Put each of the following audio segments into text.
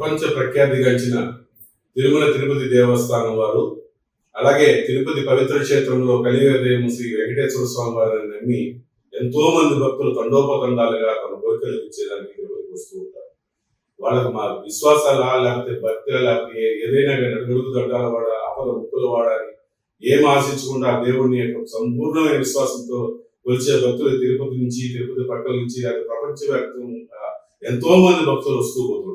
ప్రపంచ ప్రఖ్యాతిగాంచిన తిరుమల తిరుపతి దేవస్థానం వారు అలాగే తిరుపతి పవిత్ర క్షేత్రంలో కలియుగ శ్రీ వెంకటేశ్వర స్వామి వారిని నమ్మి ఎంతో మంది భక్తులు తండోపతండాలుగా తమ కోరికలు ఇచ్చేదానికి తిరుపతికి వస్తూ ఉంటారు. వాళ్ళకి మా విశ్వాసాల లేకపోతే భక్తుల లేకపోతే ఏదైనా కానీ అడుగు దండాల వాడ అపద ముక్కుల వాడని ఏం ఆశించకుండా దేవుని యొక్క సంపూర్ణమైన విశ్వాసంతో కొలిచే భక్తులు తిరుపతి నుంచి తిరుపతి పక్కల నుంచి లేకపోతే ప్రపంచవ్యాప్తంగా ఎంతో మంది భక్తులు వస్తూ పోతున్నారు.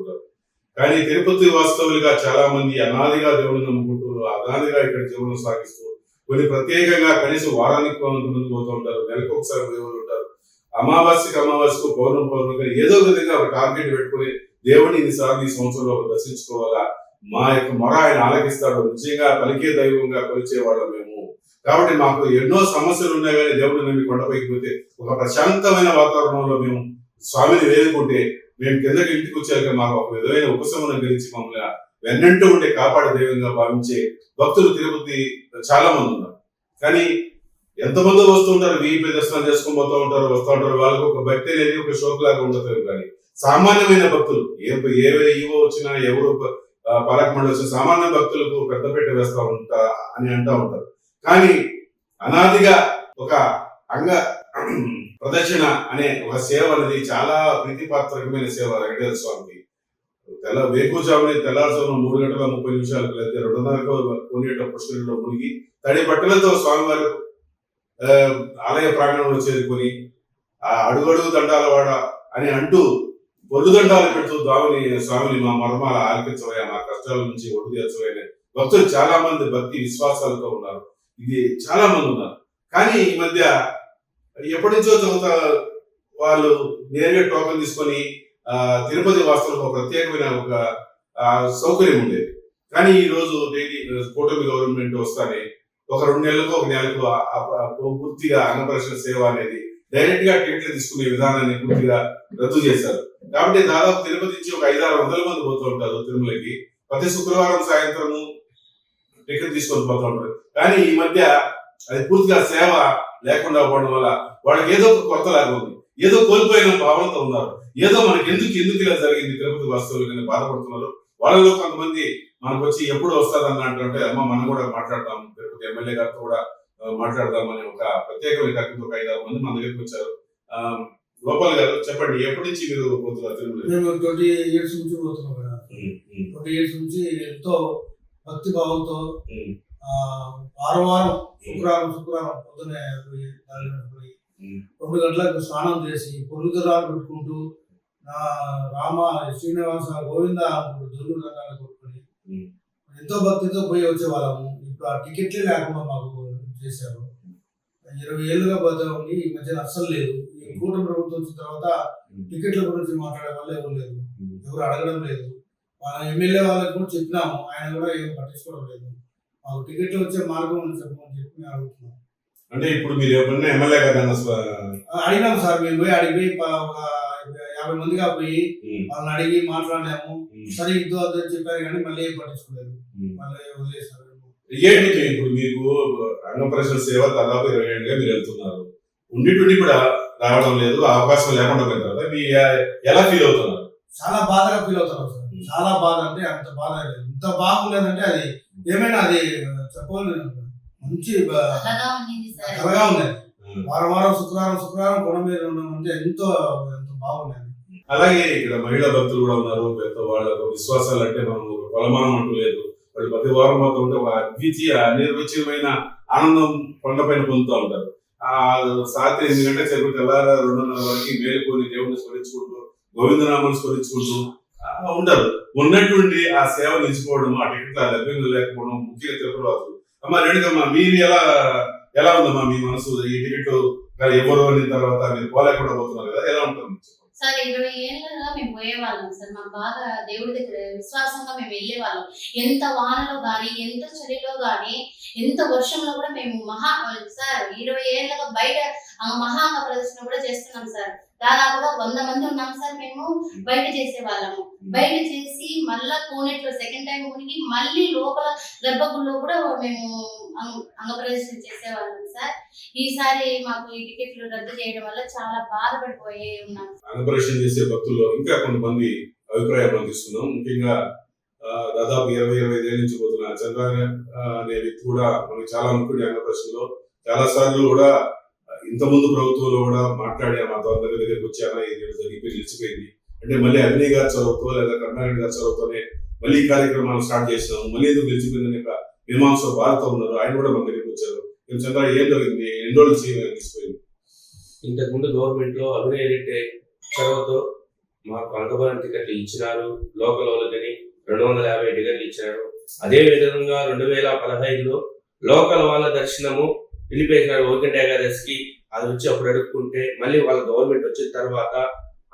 కానీ తిరుపతి వాస్తవులుగా చాలా మంది అనాదిగా దేవుడిని నమ్ముకుంటూ అనాదిగా ఇక్కడ జీవనం సాగిస్తూ కొన్ని ప్రత్యేకంగా కనీసం వారానికి కొంతమంది పోతూ ఉంటారు. నెలకు ఒకసారి దేవుడు ఉంటారు. అమావాస్యకి అమావాస్యకు పౌర్ణ పౌర్ణమిగా ఏదో ఒక విధంగా ఒక టార్గెట్ పెట్టుకుని దేవుడిని ఇన్నిసార్లు ఈ సంవత్సరంలో దర్శించుకోవాలా? మా యొక్క మొర ఆయన ఆలకిస్తాడు. నిజంగా పలికే దైవంగా కొలిచేవాళ్ళం మేము. కాబట్టి మాకు ఎన్నో సమస్యలు ఉన్నాయి కానీ దేవుడిని నమ్మి కొండపైకి పోతే ఒక ప్రశాంతమైన వాతావరణంలో మేము స్వామిని వేడుకుంటే మేము కిందకి ఇంటికి వచ్చాక మాకు ఒక విధమైన ఉపశమనం గురించి మమ్మల్ని వెన్నంటూ ఉండే కాపాడే దైవంగా భావించే భక్తులు తిరుపతి చాలా మంది ఉన్నారు. కానీ ఎంతమంది వస్తూ ఉంటారు వీపీ దర్శనం చేసుకొని పోతూ ఉంటారు వస్తూ ఉంటారు. వాళ్ళకి ఒక భక్తి అనేది ఒక షోక్ లాగా ఉండదు కానీ సామాన్యమైన భక్తులు ఏ ఏ ఈవో వచ్చినా ఎవరు ఆ, పాలక మండలి వచ్చిన సామాన్య భక్తులకు పెద్దపీట వేస్తా ఉంటా అని అంటూ ఉంటారు. కానీ అనాదిగా ఒక అంగ ప్రదర్శన అనే ఒక సేవ అనేది చాలా ప్రీతిపాత్రకమైన సేవ వెంకటేశ్వర స్వామికి. తెల్ల వేకుజామునే తెల్లారుజామున మూడు గంటల ముప్పై నిమిషాలకు లేదా రెండున్నరకు కొనేట పుష్కరిలో మునిగి తడి బట్టలతో స్వామివారు ఆలయ ప్రాంగణంలో చేరుకొని ఆ అడుగడుగు దండాల వాడ అని అంటూ బొడ్డు దండాలు పెడుతూ స్వామిని స్వామిని మా మర్మాల ఆలకించవయ్యా మా కష్టాల నుంచి ఒడ్డు తీర్చవయ్యా భక్తులు చాలా మంది భక్తి విశ్వాసాలతో ఉన్నారు. ఇది చాలా మంది ఉన్నారు. కానీ ఈ మధ్య ఎప్పటి నుంచో చదువుతా వాళ్ళు నేరుగా టోకెన్ తీసుకొని తిరుపతి వాస్తవంలో ఒక ప్రత్యేకమైన ఒక సౌకర్యం ఉండేది. కానీ ఈ రోజు డైలీ కూటమి గవర్నమెంట్ వస్తానే ఒక రెండు నెలలకు ఒక నెలకు పూర్తిగా అన్నపరిశ్రమ సేవ అనేది డైరెక్ట్గా టికెట్లు తీసుకునే విధానాన్ని పూర్తిగా రద్దు చేశారు. కాబట్టి దాదాపు తిరుపతి నుంచి ఒక ఐదారు వందల మంది పోతూ ఉంటారు తిరుమలకి. ప్రతి శుక్రవారం సాయంత్రము టికెట్ తీసుకొని పోతూ ఉంటారు. కానీ ఈ మధ్య అది పూర్తిగా సేవ లేకుండా పోవడం వల్ల వాళ్ళకి ఏదో ఒక కొత్త లాగా ఉంది. ఏదో కోల్పోయిన భావనతో ఉన్నారు. ఏదో మనకి ఎందుకు ఎందుకు ఇలా జరిగింది తిరుపతి వాస్తవులు కానీ బాధపడుతున్నారు? వాళ్ళలో కొంతమంది మనకు వచ్చి ఎప్పుడు వస్తారని అంటుంటే అమ్మ మనం కూడా మాట్లాడతాం తిరుపతి ఎమ్మెల్యే గారితో కూడా మాట్లాడదామని ఒక ప్రత్యేకమైన కార్యక్రమంతో ఒక ఐదారు మంది మన దగ్గరికి వచ్చారు. గోపాల్ గారు చెప్పండి ఎప్పటి నుంచి మీరు పోతున్నారు తిరుమల ట్వంటీ ఇయర్స్ నుంచి ట్వంటీ ఇయర్స్ నుంచి ఎంతో భక్తి భావంతో వారం వారం శుక్రవారం శుక్రవారం పొద్దునే పోయి నాలుగు పోయి ఉమ్. రెండు గంటలకు స్నానం చేసి పొరుగుదరాలు పెట్టుకుంటూ నా రామ శ్రీనివాస గోవింద అనుకుంటూ దుర్గు దండాలు కొట్టుకొని. ఎంతో భక్తితో పోయి వచ్చేవాళ్ళము. ఇప్పుడు ఆ టికెట్లే లేకుండా మాకు చేశారు. ఇరవై ఏళ్ళుగా పోతాము ఈ మధ్యన అస్సలు లేదు. ఈ కూటమి ప్రభుత్వం వచ్చిన తర్వాత టికెట్ల గురించి మాట్లాడే వాళ్ళు ఎవరు లేదు ఎవరు అడగడం లేదు. మన ఎమ్మెల్యే వాళ్ళకి కూడా చెప్పినాము. ఆయన కూడా ఏం పట్టించుకోవడం లేదు. మాకు టికెట్లు వచ్చే మార్గం చెప్పమని చెప్పి అడుగుతున్నాం అంటే ఇప్పుడు మీరు ఎప్పుడైనా ఎమ్మెల్యే గారు ఆ, అడిగినాము సార్ మేము పోయి అడిగి ఒక యాభై మందిగా పోయి వాళ్ళని అడిగి మాట్లాడినాము. సరే ఇద్దు అద్దు అని చెప్పారు కానీ మళ్ళీ ఏం పట్టించుకోలేదు. మళ్ళీ వదిలేసారు ఏంటి ఇప్పుడు మీకు అన్నప్రశ్న సేవ దాదాపు ఇరవై ఏళ్ళుగా మీరు వెళ్తున్నారు. ఉండి కూడా రావడం లేదు అవకాశం లేకుండా పోయిన తర్వాత మీ ఎలా ఫీల్ అవుతున్నారు? చాలా బాధగా ఫీల్ అవుతున్నాం సార్. చాలా బాధ అంటే అంత బాధ ఇంత బాగుండేదంటే అది ఏమైనా అది చెప్పలేదు మంచి కలగా ఉన్నది వారం వారం శుక్రవారం శుక్రవారం కొండ మీద ఉండడం అంటే ఎంతో ఎంతో బాగుండేది. అలాగే ఇక్కడ మహిళా భక్తులు కూడా ఉన్నారు పెద్ద వాళ్ళ విశ్వాసాలు అంటే మనం కొలమానం అంటూ లేదు. వాళ్ళు ప్రతి వారం పోతూ ఉంటే ఒక అద్వితీయ అనిర్వచనమైన ఆనందం కొండపైన పొందుతూ ఉంటారు. ఆ సాయంత్రం ఎనిమిది గంటల సేపు తెల్లార రెండున్నర వరకు మేలుకొని దేవుడిని స్మరించుకుంటూ గోవిందనామాన్ని స్మరించుకుంటూ ఉంటారు ఉన్నటువంటి ఆ సేవ నిలిచిపోవడం ఆ టికెట్ల లభ్యంగా లేకపోవడం ముఖ్యంగా తిరుపతి అమ్మ రేణుకమ్మ మీరు ఎలా ఎలా ఉందమ్మా మీ మనసు? ఈ టికెట్ ఎవరు అని తర్వాత మీరు పోలేకుండా పోతున్నారు కదా ఎలా ఉంటుంది సార్ ఇరవై ఏళ్ళగా మేము పోయేవాళ్ళం సార్. మాకు బాగా దేవుడి దగ్గర విశ్వాసంగా మేము వెళ్ళేవాళ్ళం. ఎంత వానలో కానీ ఎంత చలిలో కానీ ఎంత వర్షంలో కూడా మేము మహా సార్ ఇరవై ఏళ్ళగా బయట మహాంగ మహా ప్రదర్శన కూడా చేస్తున్నాం సార్. దాదాపుగా వంద మంది ఉన్నాం సార్ మేము బయట చేసే వాళ్ళము. బయట చేసి మళ్ళా కోనేట్లో సెకండ్ టైం ఉనికి మళ్ళీ లోపల గర్భగుడిలో కూడా మేము అంగప్రదర్శన చేసేవాళ్ళం సార్. ఈసారి మాకు ఈ టికెట్లు రద్దు చేయడం వల్ల చాలా బాధపడిపోయి ఉన్నాం. అంగప్రదర్శన చేసే భక్తుల్లో ఇంకా కొంతమంది అభిప్రాయం మనం తీసుకున్నాం ముఖ్యంగా దాదాపు ఇరవై ఇరవై ఐదు నుంచి పోతున్న చంద్ర అనే వ్యక్తి కూడా మనకి చాలా ముఖ్యుడు అంగప్రదర్శనలో చాలా సార్లు కూడా ఇంత ముందు ప్రభుత్వంలో కూడా మాట్లాడా మా దగ్గర దగ్గరికి వచ్చానా ఇది జరిగిపోయి నిలిచిపోయింది. అంటే మళ్ళీ అగ్ని గారి చదువుతో లేదా కరుణాకర్ గారి చదువుతోనే మళ్ళీ కార్యక్రమాలు స్టార్ట్ చేసినాము మళ్ళీ ఎందుకు నిలిచిపోయిందని ఒక మీమాంస బాధతో ఉన్నారు. ఆయన కూడా మన దగ్గరికి వచ్చారు. ఏం చంద్ర ఏం జరిగింది? ఎన్ని రోజులు చేయమని ఇంతకుముందు గవర్నమెంట్లో అభినయ్ రెడ్డి చొరవతో మాకు అంగబలం టికెట్లు ఇచ్చినారు. లోకల్ వాళ్ళకని రెండు వందల యాభై టికెట్లు ఇచ్చినారు. అదే విధంగా రెండు వేల పదహైదులో లోకల్ వాళ్ళ దర్శనము నిలిపేసినారు ఓకెంట్కి అది వచ్చి అప్పుడు అడుక్కుంటే మళ్ళీ వాళ్ళ గవర్నమెంట్ వచ్చిన తర్వాత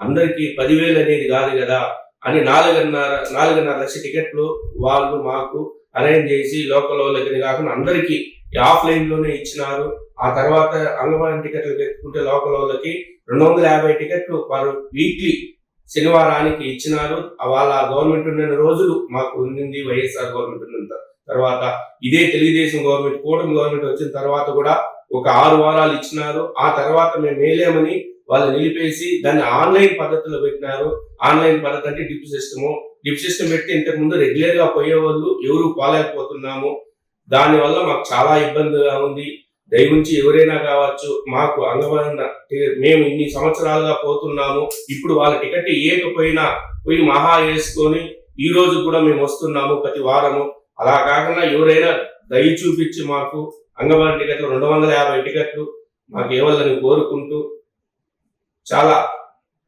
అందరికీ పదివేలు అనేది కాదు కదా అని నాలుగున్నర నాలుగున్నర లక్ష టికెట్లు వాళ్ళు మాకు అరేంజ్ చేసి లోకల్ వాళ్ళకి కాకుండా అందరికీ ఆఫ్లైన్లోనే ఇచ్చినారు. ఆ తర్వాత అంగన్వాడీ టికెట్లు పెట్టుకుంటే లోకల్ వాళ్ళకి రెండు వందల యాభై టికెట్లు పర్ వీక్లీ శనివారానికి ఇచ్చినారు. వాళ్ళ గవర్నమెంట్ ఉన్న రోజులు మాకు ఉండింది వైఎస్ఆర్ గవర్నమెంట్ ఉన్నంత తర్వాత ఇదే తెలుగుదేశం గవర్నమెంట్ కూటమి గవర్నమెంట్ వచ్చిన తర్వాత కూడా ఒక ఆరు వారాలు ఇచ్చినారు. ఆ తర్వాత మేము వేయలేమని వాళ్ళు నిలిపేసి దాన్ని ఆన్లైన్ పద్ధతిలో పెట్టినారు. ఆన్లైన్ పద్ధతి అంటే డిప్ సిస్టము. డిప్ సిస్టమ్ పెట్టి ఇంతకు ముందు రెగ్యులర్గా పోయేవాళ్ళు ఎవరు పోలేకపోతున్నాము. దానివల్ల మాకు చాలా ఇబ్బందిగా ఉంది. దయవుంచి ఎవరైనా కావచ్చు మాకు అంగబలంగా మేము ఇన్ని సంవత్సరాలుగా పోతున్నాము. ఇప్పుడు వాళ్ళ టికెట్ ఇవ్వకపోయినా పోయి మహా వేసుకొని ఈ రోజు కూడా మేము వస్తున్నాము ప్రతి వారము. అలా కాకుండా ఎవరైనా దయ చూపించి మాకు అంగవాడి టికెట్లు రెండు వందల యాభై టికెట్లు మాకు ఇవ్వాలని కోరుకుంటూ చాలా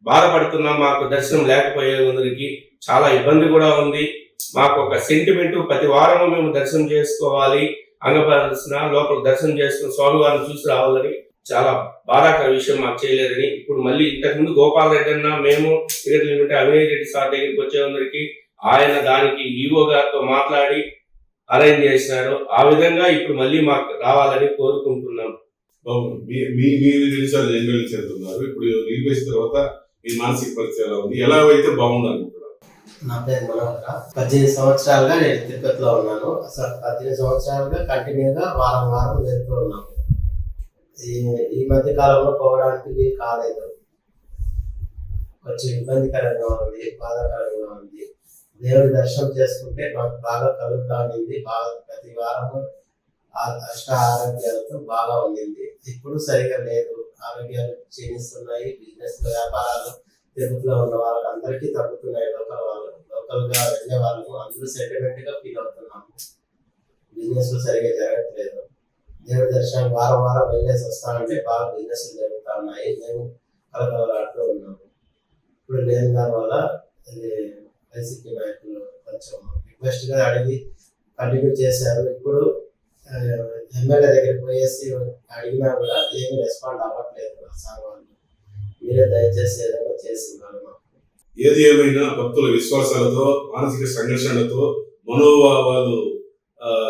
బాధపడుతున్నాం. మాకు దర్శనం లేకపోయేందరికి చాలా ఇబ్బంది కూడా ఉంది. మాకు ఒక సెంటిమెంట్ ప్రతి వారము మేము దర్శనం చేసుకోవాలి. అంగపరిచిన లోపల దర్శనం చేసుకుని స్వామివారిని చూసి రావాలని చాలా బాధాకర విషయం మాకు చేయలేదని ఇప్పుడు మళ్ళీ ఇంతకుముందు గోపాల్ రెడ్డి అన్న మేము టికెట్లు అవినయ్ రెడ్డి సార్ దగ్గరికి వచ్చేందరికి ఆయన దానికి ఈవో గారితో మాట్లాడి అరేంజ్ చేసినారు ఆ విధంగా ఇప్పుడు మళ్ళీ మాకు రావాలని కోరుకుంటున్నాం. బాగుంది మీ మీ మీరు నిలిచారు ఎన్ని రోజులు చేరుతున్నారు ఇప్పుడు నిలిపేసిన తర్వాత మీ మానసిక పరిస్థితి ఎలా ఉంది? ఎలా అయితే అనుకుంటున్నారు నా పేరు మనోహర పద్దెనిమిది సంవత్సరాలుగా నేను తిరుపతిలో ఉన్నాను. అసలు పద్దెనిమిది సంవత్సరాలుగా కంటిన్యూగా వారం వారం వెళ్తూ ఉన్నాను. ఈ ఈ మధ్య కాలంలో పోవడానికి కాలేదు. కొంచెం ఇబ్బందికరంగా ఉంది బాధాకరంగా ఉంది. దేవుడి దర్శనం చేసుకుంటే మాకు బాగా కలుగుతా ఉండింది. బాగా ప్రతి వారము ఆ- అష్ట ఆరోగ్యాలతో బాగా ఉండింది. ఇప్పుడు సరిగా లేదు. ఆరోగ్యాలు క్షీణిస్తున్నాయి. బిజినెస్ వ్యాపారాలు తిరుపతిలో ఉన్న వాళ్ళకి అందరికీ తగ్గుతున్నాయి. లోకల్ వాళ్ళు లోకల్గా వెళ్ళే వాళ్ళు అందరూ సెటిల్మెంట్గా ఫీల్ అవుతున్నాము బిజినెస్ సరిగా జరగట్లేదు. దేవుడి దర్శనం వారం వారం వెళ్ళేసి వస్తామంటే బాగా బిజినెస్ జరుగుతా ఉన్నాయి. మేము కలకలలాడుతూ ఉన్నాము. ఇప్పుడు లేని దాని వల్ల వైసీపీ నాయకులు కొంచెం రిక్వెస్ట్గా అడిగి కంటిన్యూ చేశారు. ఇప్పుడు ఎమ్మెల్యే దగ్గర పోయేసి అడిగినా కూడా ఏమి రెస్పాండ్ అవ్వట్లేదు సార్ వాళ్ళు మీరే దయచేసి ఏదైనా చేసి ఏది ఏమైనా భక్తుల విశ్వాసాలతో మానసిక సంఘర్షణలతో మనోభావాలు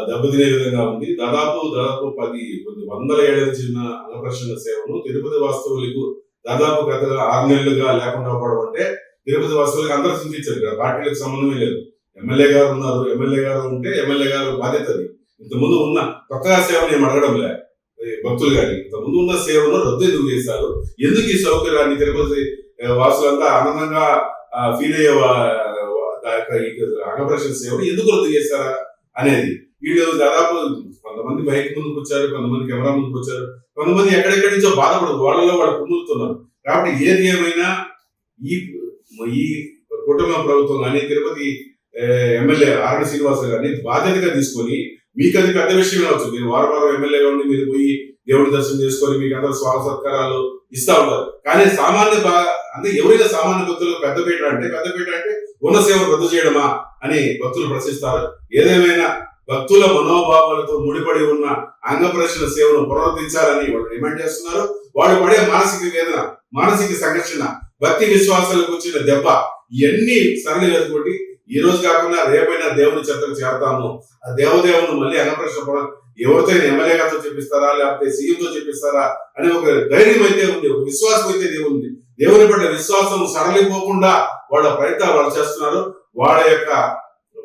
దెబ్బతినే విధంగా ఉంది. దాదాపు దాదాపు పది కొన్ని వందల ఏళ్ళ చిన్న అన్నప్రసన్న సేవను తిరుపతి వాస్తవులకు దాదాపు గత ఆరు నెలలుగా లేకుండా పోవడం అంటే తిరుపతి వాసులకు అందరూ చింతించారు ఇక్కడ పార్టీలకు సంబంధమే లేదు. ఎమ్మెల్యే గారు ఉన్నారు ఎమ్మెల్యే గారు ఉంటే ఎమ్మెల్యే గారు బాధ్యత అది. ఇంతకుముందు ఉన్న కొత్తగా సేవలు ఏం అడగడం లే భక్తులు కానీ ఇంతకుముందు ఉన్న సేవను రద్దు ఎందుకు చేశారు? ఎందుకు ఈ సౌకర్యాన్ని తిరుపతి వాసులంతా ఆనందంగా ఫీల్ అయ్యే అన్నప్రసన్న సేవను ఎందుకు రద్దు చేశారా అనేది. వీళ్ళు దాదాపు కొంతమంది బైక్ ముందుకు వచ్చారు కొంతమంది కెమెరా ముందుకు వచ్చారు. కొంతమంది ఎక్కడెక్కడి నుంచో బాధపడదు వాళ్ళలో వాళ్ళు కుమ్ములుతున్నారు. కాబట్టి ఏది ఏమైనా ఈ ఈ కుటుంబ ప్రభుత్వం కానీ తిరుపతి ఎమ్మెల్యే ఆర్ఎన్ శ్రీనివాస గారిని బాధ్యతగా తీసుకొని మీకు అది పెద్ద విషయం కావచ్చు. మీరు వారం వారం ఎమ్మెల్యేగా ఉండి మీరు పోయి దేవుడి దర్శనం చేసుకొని మీకు అందరూ స్వాగత సత్కారాలు ఇస్తా ఉంటారు కానీ సామాన్య బా- అంటే ఎవరైనా సామాన్య భక్తులకు పెద్దపీట అంటే పెద్దపీట అంటే ఉన్న సేవ రద్దు చేయడమా అని భక్తులు ప్రశ్నిస్తారు. ఏదేమైనా భక్తుల మనోభావాలతో ముడిపడి ఉన్న అంగప్రదర్శన సేవను పునరుద్ధరించాలని వాళ్ళు డిమాండ్ చేస్తున్నారు. వాళ్ళు పడే మానసిక వేదన మానసిక సంఘర్షణ భక్తి విశ్వాసాలకు వచ్చిన దెబ్బ ఇవన్నీ సరళి వెతుకుంటే ఈ రోజు కాకుండా రేపైనా దేవుని చెత్తకు చేరతాము. ఆ దేవదేవుని మళ్ళీ అనప్రశ్న ఎవరితో ఎమ్మెల్యే గారితో చెప్పిస్తారా లేకపోతే సీఎంతో చెప్పిస్తారా అని ఒక ధైర్యం అయితే ఉంది ఒక విశ్వాసం అయితే దేవుంది దేవుని పట్ల విశ్వాసం సరళిపోకుండా వాళ్ళ ప్రయత్నాలు వాళ్ళు చేస్తున్నారు. వాళ్ళ యొక్క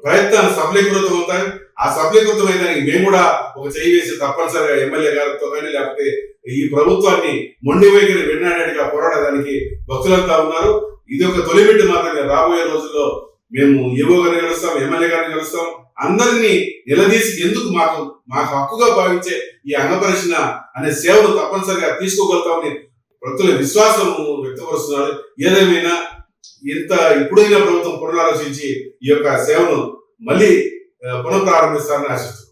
ప్రయత్నాలు సఫలీకృతం అవుతాయి. ఆ సఫలీకృతమైన దానికి మేము కూడా ఒక చేయి వేసి తప్పనిసరిగా ఎమ్మెల్యే గారితో కానీ లేకపోతే ఈ ప్రభుత్వాన్ని మొండి వైఖరి విన్నాడేట్టుగా పోరాడడానికి భక్తులంతా ఉన్నారు. ఇది ఒక తొలిమిట్టు మాత్రమే. రాబోయే రోజుల్లో మేము ఏవో గారిని కలుస్తాం ఎమ్మెల్యే గారిని కలుస్తాం అందరినీ నిలదీసి ఎందుకు మాకు మాకు హక్కుగా భావించే ఈ అంగపరిచిన అనే సేవను తప్పనిసరిగా తీసుకోగలుగుతామని భక్తుల విశ్వాసం వ్యక్తపరుస్తున్నారు. ఏదేమైనా ఇంత ఇప్పుడైనా ప్రభుత్వం పునరాలోచించి ఈ యొక్క సేవను మళ్ళీ పునఃప్రారంభిస్తారని ఆశిస్తున్నారు